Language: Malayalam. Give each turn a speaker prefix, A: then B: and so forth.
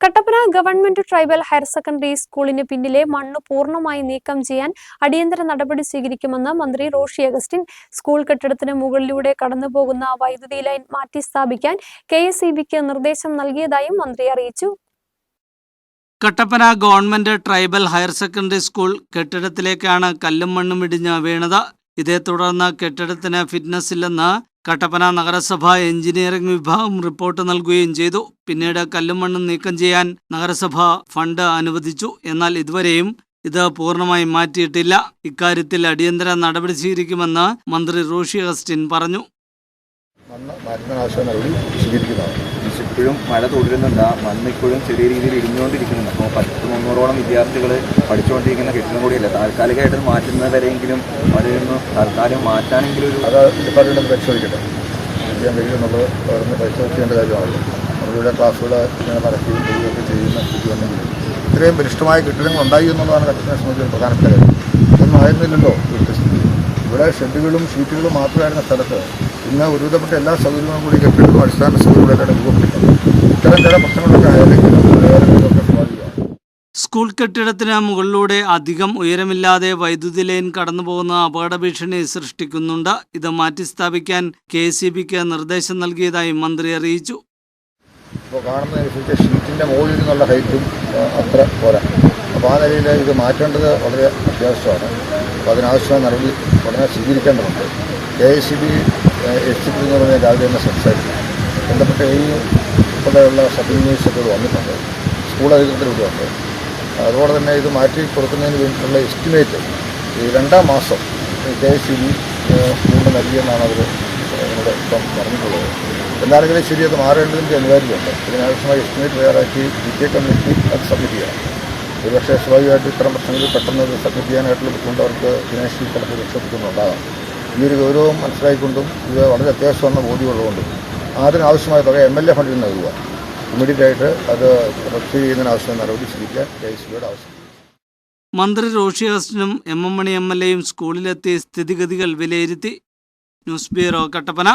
A: Kattappana government tribal higher secondary സ്കൂളിന് പിന്നിലെ മണ്ണ് പൂർണമായി നീക്കം ചെയ്യാൻ അടിയന്തര നടപടി സ്വീകരിക്കുമെന്ന് മന്ത്രി റോഷി അഗസ്റ്റിൻ സ്കൂൾ കെട്ടിടത്തിന് മുകളിലൂടെ കടന്നുപോകുന്ന വൈദ്യുതി ലൈൻ മാറ്റി സ്ഥാപിക്കാൻ കെ നിർദ്ദേശം നൽകിയതായും മന്ത്രി അറിയിച്ചു.
B: Kattappana government tribal higher secondary school കെട്ടിടത്തിലേക്കാണ് കല്ലും മണ്ണും ഇടിഞ്ഞ് വീണത്. ഇതേ തുടർന്ന് കെട്ടിടത്തിന് ഫിറ്റ്നസ് ഇല്ലെന്ന് കട്ടപ്പന നഗരസഭ എഞ്ചിനീയറിംഗ് വിഭാഗം റിപ്പോർട്ട് നൽകുകയും ചെയ്തു. പിന്നീട് കല്ലും മണ്ണും നീക്കം ചെയ്യാൻ നഗരസഭ ഫണ്ട് അനുവദിച്ചു. എന്നാൽ ഇതുവരെയും ഇത് പൂർണമായി മാറ്റിയിട്ടില്ല. ഇക്കാര്യത്തിൽ അടിയന്തര നടപടി സ്വീകരിക്കുമെന്ന് മന്ത്രി റോഷി അഗസ്റ്റിൻ പറഞ്ഞു.
C: മണ്ണ് മാറ്റുന്ന നൽകി സ്വീകരിക്കുന്നതാണ്
D: ഇപ്പോഴും മഴ തുടരുന്നുണ്ട്. മണ്ണ് ഇപ്പോഴും ചെറിയ രീതിയിൽ ഇടിഞ്ഞുകൊണ്ടിരിക്കുന്നുണ്ട്. അപ്പോൾ പത്ത് മുന്നൂറോളം വിദ്യാർത്ഥികൾ പഠിച്ചുകൊണ്ടിരിക്കുന്ന കെട്ടിടം കൂടിയല്ല? താൽക്കാലികമായിട്ട് മാറ്റുന്നവരെങ്കിലും അതിൽ നിന്ന് തൽക്കാലം മാറ്റാനെങ്കിലും ഒരു
C: അത് ഡിപ്പാർട്ട്മെന്റ് പരിശോധിക്കട്ടെ. ചെയ്യാൻ കഴിയുമെന്നുള്ളത് അവരൊന്ന് പരിശോധിക്കേണ്ട കാര്യമാണല്ലോ നമ്മളിവിടെ ക്ലാസ്സുകൾ ഇങ്ങനെ നടക്കുകയും ചെയ്യുകയൊക്കെ ചെയ്യുന്ന സ്ഥിതിയുണ്ടെങ്കിൽ ഇത്രയും ബലിഷ്ടമായ കെട്ടിടങ്ങൾ ഉണ്ടായി എന്നുള്ളതാണ് കട്ടപ്പനെ സംബന്ധിച്ച് ഒരു പ്രധാനപ്പെട്ട കാര്യം. ഇതൊന്നും ആയിരുന്നില്ലല്ലോ. ഇവിടെ ഷെഡുകളും ഷീറ്റുകളും മാത്രമായിരുന്ന സ്ഥലത്ത് ഇന്ന് ഒരുവിധപ്പെട്ട എല്ലാ സൗകര്യങ്ങളും കൂടി കെട്ടിടവും അടിസ്ഥാന സൗകര്യങ്ങളെല്ലാം രൂപപ്പെട്ടിട്ടുണ്ട് ഇത്തരം ചില പ്രശ്നങ്ങളൊക്കെ ആയാലും
B: സ്കൂൾ കെട്ടിടത്തിന് മുകളിലൂടെ അധികം ഉയരമില്ലാതെ വൈദ്യുതി ലൈൻ കടന്നുപോകുന്ന അപകട ഭീഷണി സൃഷ്ടിക്കുന്നുണ്ട്. ഇത് മാറ്റിസ്ഥാപിക്കാൻ കെ സി ബിക്ക് നിർദ്ദേശം നൽകിയതായി മന്ത്രി അറിയിച്ചു.
C: ഇപ്പോൾ കാണുന്നതനുസരിച്ച് ഷീറ്റിന്റെ മുകളിൽ നിന്നുള്ള ഹൈറ്റും അത്ര പോരാ. അപ്പോൾ ആ നിലയിൽ ഇത് മാറ്റേണ്ടത് വളരെ അത്യാവശ്യമാണ്. അപ്പോൾ അതിനാവശ്യമായ നടപടി ഉടനെ സ്വീകരിക്കേണ്ടതുണ്ട്. K S C B executive രാവിലെ തന്നെ സംസാരിച്ചു ബന്ധപ്പെട്ട ഈ ഉൾപ്പെടെയുള്ള സബ് ഇവിടെ വന്നിട്ടുണ്ട്. സ്കൂൾ അധികൃതർ ഇവിടെ ഉണ്ട്. അതുപോലെ തന്നെ ഇത് മാറ്റി കൊടുക്കുന്നതിന് വേണ്ടിയിട്ടുള്ള എസ്റ്റിമേറ്റ് ഈ രണ്ടാം മാസം കെ എസ് സി ബി സ്കൂളിന് നൽകിയെന്നാണ് അവർ ഇവിടെ ഇപ്പം പറഞ്ഞിട്ടുള്ളത്. എന്താണെങ്കിലും ശരി അത് മാറേണ്ടതിന്റെ അനിവാര്യമുണ്ട് ഇതിനാവശ്യമായ എസ്റ്റിമേറ്റ് തയ്യാറാക്കി വിദ്യ കമ്മിറ്റി അത് സബ്മിറ്റ് ചെയ്യണം. ഒരുപക്ഷെ സ്വാഭാവികമായിട്ട് ഇത്തരം പ്രശ്നങ്ങളിൽ പെട്ടെന്ന് സബ്മിറ്റ് ചെയ്യാനായിട്ടുള്ള ബുദ്ധിമുട്ട് അവർക്ക് ഫിനാൻഷ്യലി ചിലപ്പോൾ രക്ഷപ്പെടുത്തുന്നുണ്ടാകാം ഈ ഒരു ഗൗരവം മനസ്സിലായിക്കൊണ്ടും ഇത് വളരെ അത്യാവശ്യമെന്ന ബോധ്യമുള്ളതുകൊണ്ടും. അതിനാവശ്യമായ തുക എം എൽ എ ഫണ്ടിൽ നൽകുക. ഇമ്മീഡിയറ്റ് അത് റെക്ട് ചെയ്യുന്നതിനാവശ്യമായ നടപടി സ്വീകരിക്കാൻ കെ എസ് ബിയുടെ ആവശ്യം.
B: മന്ത്രി Roshi അഗസ്റ്റിനും M M Mani M L എയും സ്കൂളിലെത്തി സ്ഥിതിഗതികൾ വിലയിരുത്തി. News bureau Kattappana.